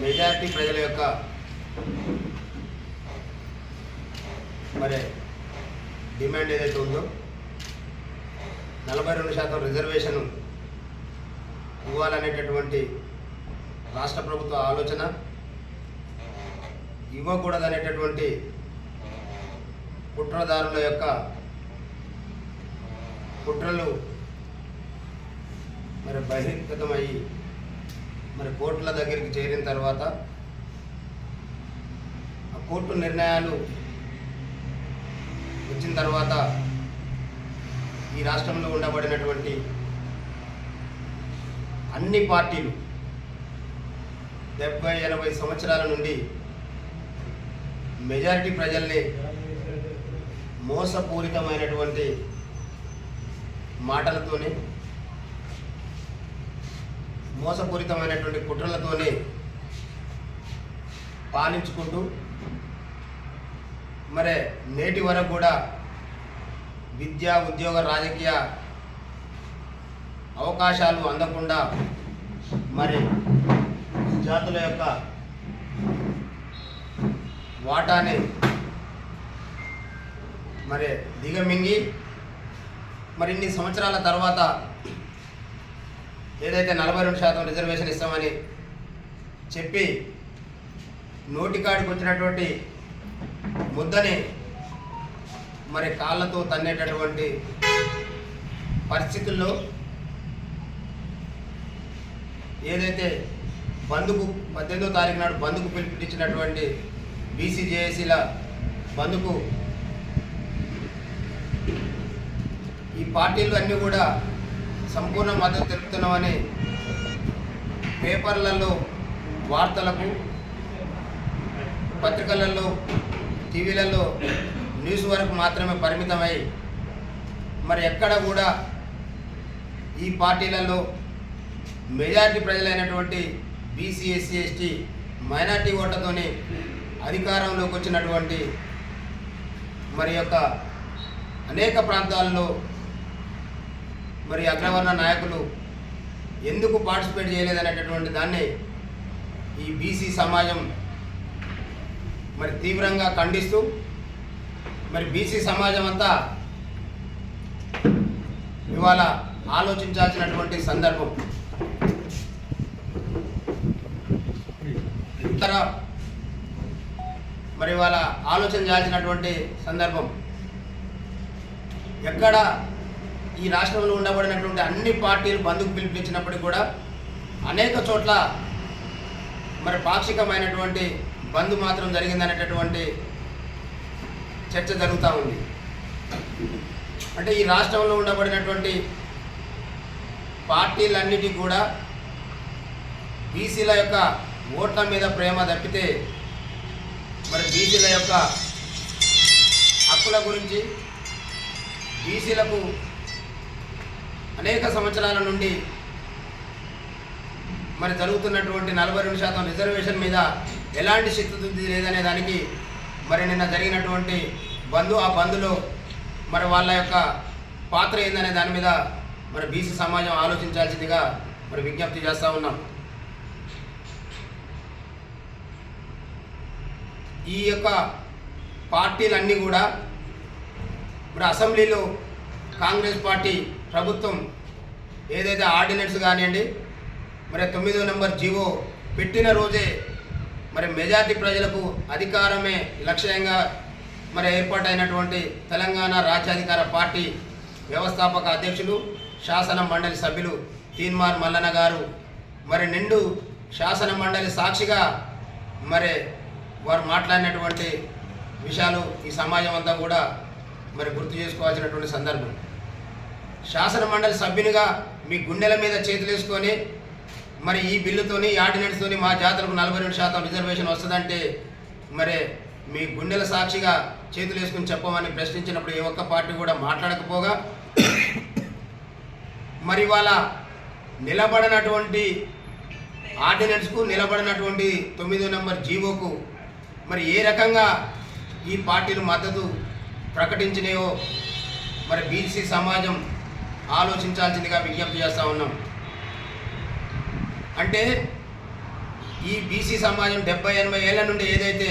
Majority ప్రజల యొక్క మరి డిమాండ్ ఏదైతే ఉందో నలభై రెండు శాతం రిజర్వేషన్ ఇవ్వాలనేటటువంటి రాష్ట్ర ప్రభుత్వ ఆలోచన ఇవ్వకూడదనేటటువంటి కుట్రదారుల యొక్క కుట్రలు మరి బహిర్గతమయ్యి మరి కోర్టుల దగ్గరికి చేరిన తర్వాత ఆ కోర్టు నిర్ణయాలు వచ్చిన తర్వాత ఈ రాష్ట్రంలో ఉండబడినటువంటి అన్ని పార్టీలు డెబ్బై ఎనభై సంవత్సరాల నుండి మెజారిటీ ప్రజల్ని మోసపూరితమైనటువంటి మాటలతోనే మోసపూరితమైనటువంటి కుట్రలతోనే పాలించుకుంటూ మరి నేటి వరకు కూడా విద్య ఉద్యోగ రాజకీయ అవకాశాలు అందకుండా మరి జాతుల యొక్క వాటాని మరి దిగమింగి మరి ఇన్ని సంవత్సరాల తర్వాత ఏదైతే నలభై రెండు శాతం రిజర్వేషన్ ఇస్తామని చెప్పి నోటికాడికి వచ్చినటువంటి ముద్దని మరి కాళ్ళతో తన్నేటటువంటి పరిస్థితుల్లో ఏదైతే బంధుకు పద్దెనిమిదో తారీఖు నాడు బంధుకు పిలుపునిచ్చినటువంటి బీసీజేఏసీల బంధుకు ఈ పార్టీలు అన్నీ కూడా సంపూర్ణ మద్దతు తెలుపుతున్నామని పేపర్లలో వార్తలకు పత్రికలలో టీవీలలో న్యూస్ వరకు మాత్రమే పరిమితమై మరి ఎక్కడ కూడా ఈ పార్టీలలో మెజారిటీ ప్రజలైనటువంటి బీసీ ఎస్సీ ఎస్టీ మైనార్టీ ఓట్లతోని అధికారంలోకి వచ్చినటువంటి మరి యొక్క అనేక ప్రాంతాల్లో మరి అగ్రవర్ణ నాయకులు ఎందుకు పార్టిసిపేట్ చేయలేదనేటటువంటి దాన్ని ఈ బీసీ సమాజం మరి తీవ్రంగా ఖండిస్తూ మరి బీసీ సమాజం అంతా ఇవాళ ఆలోచించాల్సినటువంటి సందర్భం. ఇతర మరి ఇవాళ ఆలోచన చేయాల్సినటువంటి సందర్భం. ఎక్కడ ఈ రాష్ట్రంలో ఉండబడినటువంటి అన్ని పార్టీలు బంధుకు పిలిపించినప్పటికీ కూడా అనేక చోట్ల మరి పాక్షికమైనటువంటి బంద్ మాత్రం జరిగిందనేటటువంటి చర్చ జరుగుతూ ఉంది. అంటే ఈ రాష్ట్రంలో ఉండబడినటువంటి పార్టీలన్నిటికీ కూడా బీసీల యొక్క ఓట్ల మీద ప్రేమ తప్పితే మరి బీసీల యొక్క హక్కుల గురించి బీసీలకు అనేక సంవత్సరాల నుండి మరి జరుగుతున్నటువంటి నలభై రెండు శాతం రిజర్వేషన్ మీద ఎలాంటి చిత్తశుద్ధి లేదనే దానికి మరి నిన్న జరిగినటువంటి బంధు ఆ బంధులో మరి వాళ్ళ యొక్క పాత్ర ఏందనే దాని మీద మరి బీసీ సమాజం ఆలోచించాల్సిందిగా మరి విజ్ఞప్తి చేస్తూ ఉన్నాం. ఈ యొక్క పార్టీలన్నీ కూడా మరి అసెంబ్లీలో కాంగ్రెస్ పార్టీ ప్రభుత్వం ఏదైతే ఆర్డినెన్స్ కానివ్వండి మరి తొమ్మిదో నెంబర్ జీవో పెట్టిన రోజే మరి మెజార్టీ ప్రజలకు అధికారమే లక్ష్యంగా మరి ఏర్పాటైనటువంటి తెలంగాణ రాజ్యాధికార పార్టీ వ్యవస్థాపక అధ్యక్షులు శాసన మండలి సభ్యులు తీన్మార్ మల్లన్న గారు. మరి నిండు శాసన మండలి సాక్షిగా మరి వారు మాట్లాడినటువంటి విషయాలు ఈ సమాజం అంతా కూడా మరి గుర్తు చేసుకోవాల్సినటువంటి సందర్భం. శాసన మండలి సభ్యునిగా మీ గుండెల మీద చేతులు వేసుకొని మరి ఈ బిల్లుతోని ఈ ఆర్డినెన్స్తోని మా జాతరకు నలభై రెండు శాతం రిజర్వేషన్ వస్తుందంటే మరి మీ గుండెల సాక్షిగా చేతులు వేసుకుని చెప్పమని ప్రశ్నించినప్పుడు ఏ ఒక్క పార్టీ కూడా మాట్లాడకపోగా మరి ఇవాళ నిలబడినటువంటి ఆర్డినెన్స్కు నిలబడినటువంటి తొమ్మిదో నెంబర్ జీవోకు మరి ఏ రకంగా ఈ పార్టీలు మద్దతు ప్రకటించినాయో మరి బీసీ సమాజం ఆలోచించాల్సిందిగా విజ్ఞప్తి చేస్తూ ఉన్నాం. అంటే ఈ బీసీ సమాజం డెబ్బై ఎనభై ఏళ్ళ నుండి ఏదైతే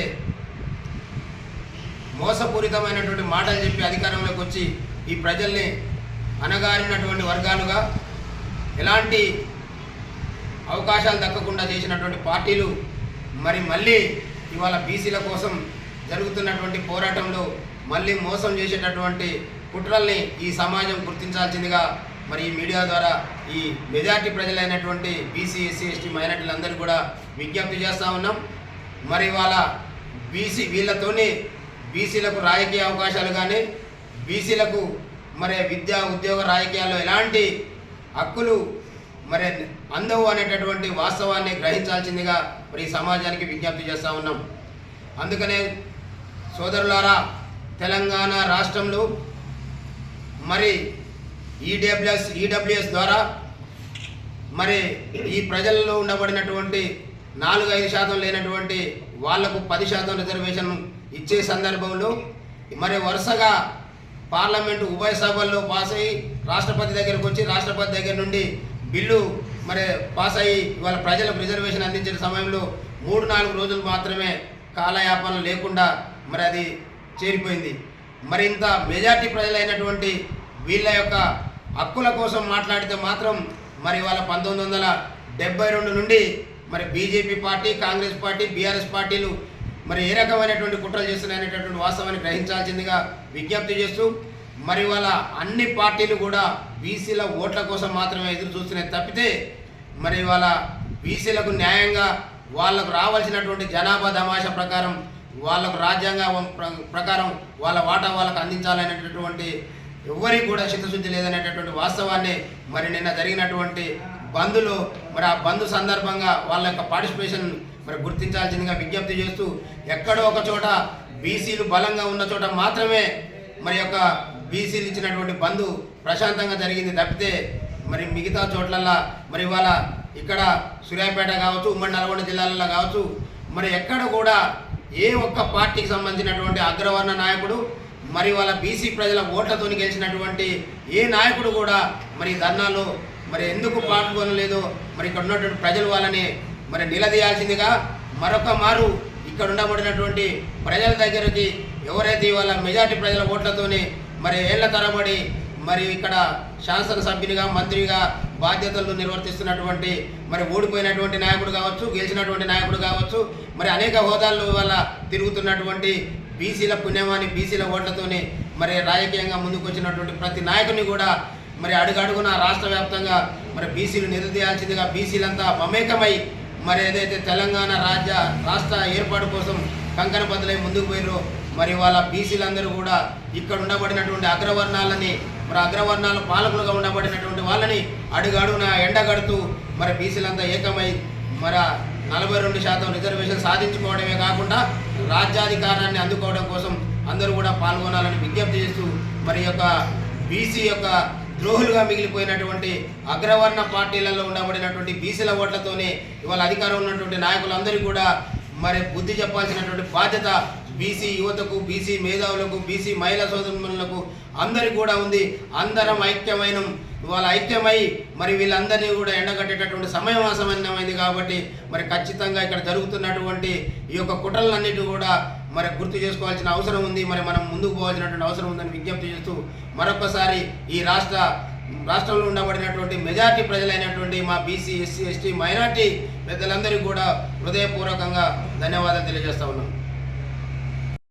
మోసపూరితమైనటువంటి మాటలు చెప్పి అధికారంలోకి వచ్చి ఈ ప్రజల్ని అనగారినటువంటి వర్గాలుగా ఎలాంటి అవకాశాలు దక్కకుండా చేసినటువంటి పార్టీలు మరి మళ్ళీ ఇవాళ బీసీల కోసం జరుగుతున్నటువంటి పోరాటంలో మళ్ళీ మోసం చేసేటటువంటి కుట్రల్ని ఈ సమాజం గుర్తించాల్సిందిగా మరి ఈ మీడియా ద్వారా ఈ మెజార్టీ ప్రజలైనటువంటి బీసీ ఎస్సీ ఎస్టీ మైనార్టీలందరూ కూడా విజ్ఞప్తి చేస్తూ ఉన్నాం. మరి వాళ్ళ బీసీ వీళ్ళతోని బీసీలకు రాజకీయ అవకాశాలు కానీ బీసీలకు మరి విద్యా ఉద్యోగ రాజకీయాల్లో ఎలాంటి హక్కులు మరి అందవు అనేటటువంటి వాస్తవాన్ని గ్రహించాల్సిందిగా మరి ఈ సమాజానికి విజ్ఞప్తి చేస్తూ ఉన్నాం. అందుకనే సోదరులారా తెలంగాణ రాష్ట్రంలో మరి ఈడబ్ల్యూఎస్ ఈడబ్ల్యూఎస్ ద్వారా మరి ఈ ప్రజల్లో ఉండబడినటువంటి నాలుగు ఐదు శాతం లేనటువంటి వాళ్ళకు పది శాతం రిజర్వేషన్ ఇచ్చే సందర్భంలో మరి వరుసగా పార్లమెంటు ఉభయ సభల్లో పాస్ అయ్యి రాష్ట్రపతి దగ్గరకు వచ్చి రాష్ట్రపతి దగ్గర నుండి బిల్లు మరి పాస్ అయ్యి ఇవాళ ప్రజలకు రిజర్వేషన్ అందించిన సమయంలో మూడు నాలుగు రోజులు మాత్రమే కాలయాపన లేకుండా మరి అది చేరిపోయింది. మరి ఇంత మెజార్టీ ప్రజలైనటువంటి వీళ్ళ యొక్క హక్కుల కోసం మాట్లాడితే మాత్రం మరి వాళ్ళ పంతొమ్మిది వందల డెబ్బై రెండు నుండి మరి BJP party Congress party BRS పార్టీలు మరి ఏ రకమైనటువంటి కుట్రలు చేస్తున్నాయనేటటువంటి వాస్తవాన్ని గ్రహించాల్సిందిగా విజ్ఞప్తి చేస్తూ మరి వాళ్ళ అన్ని పార్టీలు కూడా బీసీల ఓట్ల కోసం మాత్రమే ఎదురు చూస్తున్నాయి తప్పితే మరి వాళ్ళ బీసీలకు న్యాయంగా వాళ్ళకు రావాల్సినటువంటి జనాభా దమాషా ప్రకారం వాళ్ళకు రాజ్యాంగం ప్ర- ప్రకారం వాళ్ళ వాటా వాళ్ళకు అందించాలనేటటువంటి ఎవ్వరికి కూడా చిత్తశుద్ధి లేదనేటటువంటి వాస్తవాన్ని మరి నిన్న జరిగినటువంటి బంద్లో మరి ఆ బంధు సందర్భంగా వాళ్ళ యొక్క పార్టిసిపేషన్ మరి గుర్తించాల్సిందిగా విజ్ఞప్తి చేస్తూ ఎక్కడో ఒక చోట బీసీలు బలంగా ఉన్న చోట మాత్రమే మరి యొక్క బీసీలు ఇచ్చినటువంటి బంధు ప్రశాంతంగా జరిగింది తప్పితే మరి మిగతా చోట్లల్లా మరి ఇవాళ ఇక్కడ సూర్యాపేట కావచ్చు ఉమ్మడి నల్గొండ జిల్లాలలో కావచ్చు మరి ఎక్కడ కూడా ఏ ఒక్క పార్టీకి సంబంధించినటువంటి అగ్రవర్ణ నాయకుడు మరి వాళ్ళ బీసీ ప్రజల ఓట్లతో గెలిచినటువంటి ఏ నాయకుడు కూడా మరి ధర్నాలు ధర్నాలో మరి ఎందుకు పాల్గొనలేదో మరి ఇక్కడ ఉన్నటువంటి ప్రజలు వాళ్ళని మరి నిలదీయాల్సిందిగా మరొక మారు ఇక్కడ ఉండబడినటువంటి ప్రజల దగ్గరికి ఎవరైతే ఇవాళ మెజార్టీ ప్రజల ఓట్లతోని మరి ఏళ్ళ తరబడి మరి ఇక్కడ శాసనసభ్యునిగా మంత్రిగా బాధ్యతలు నిర్వర్తిస్తున్నటువంటి మరి ఓడిపోయినటువంటి నాయకుడు కావచ్చు గెలిచినటువంటి నాయకుడు కావచ్చు మరి అనేక హోదాల్లో వల్ల తిరుగుతున్నటువంటి బీసీల పుణ్యమాని బీసీల ఓట్లతోనే మరి రాజకీయంగా ముందుకు వచ్చినటువంటి ప్రతి నాయకుని కూడా మరి అడుగడుగున రాష్ట్ర వ్యాప్తంగా మరి బీసీలు నిలదీయాల్సిందిగా బీసీలంతా మమేకమై మరి ఏదైతే తెలంగాణ రాజ్య రాష్ట్ర ఏర్పాటు కోసం కంకణ బద్దలై ముందుకు పోయినో మరి వాళ్ళ బీసీలందరూ కూడా ఇక్కడ ఉండబడినటువంటి అగ్రవర్ణాలని మరి అగ్రవర్ణాల పాలకులుగా ఉండబడినటువంటి వాళ్ళని అడుగడుగున ఎండగడుతూ మరి బీసీలంతా ఏకమై మరి నలభై రెండు శాతం రిజర్వేషన్ సాధించుకోవడమే కాకుండా రాజ్యాధికారాన్ని అందుకోవడం కోసం అందరూ కూడా పాల్గొనాలని విజ్ఞప్తి చేస్తూ మరి యొక్క బీసీ యొక్క ద్రోహులుగా మిగిలిపోయినటువంటి అగ్రవర్ణ పార్టీలలో ఉండబడినటువంటి బీసీల ఓట్లతోనే ఇవాళ అధికారం ఉన్నటువంటి నాయకులందరికీ కూడా మరి బుద్ధి చెప్పాల్సినటువంటి బాధ్యత బీసీ యువతకు బీసీ మేధావులకు బీసీ మహిళా సోదరులకు అందరికీ కూడా ఉంది. అందరం ఐక్యమైన ఇవాళ ఐక్యమై మరి వీళ్ళందరినీ కూడా ఎండగట్టేటటువంటి సమయం అసమన్యమైంది కాబట్టి మరి ఖచ్చితంగా ఇక్కడ జరుగుతున్నటువంటి ఈ యొక్క కుట్రలన్నిటి కూడా మరి గుర్తు చేసుకోవాల్సిన అవసరం ఉంది. మరి మనం ముందుకు పోవాల్సినటువంటి అవసరం ఉందని విజ్ఞప్తి చేస్తూ మరొకసారి ఈ రాష్ట్ర రాష్ట్రంలో ఉండబడినటువంటి మెజార్టీ ప్రజలైనటువంటి మా బీసీ ఎస్సీ ఎస్టీ మైనార్టీ పెద్దలందరికీ కూడా హృదయపూర్వకంగా ధన్యవాదాలు తెలియజేస్తా ఉన్నాం.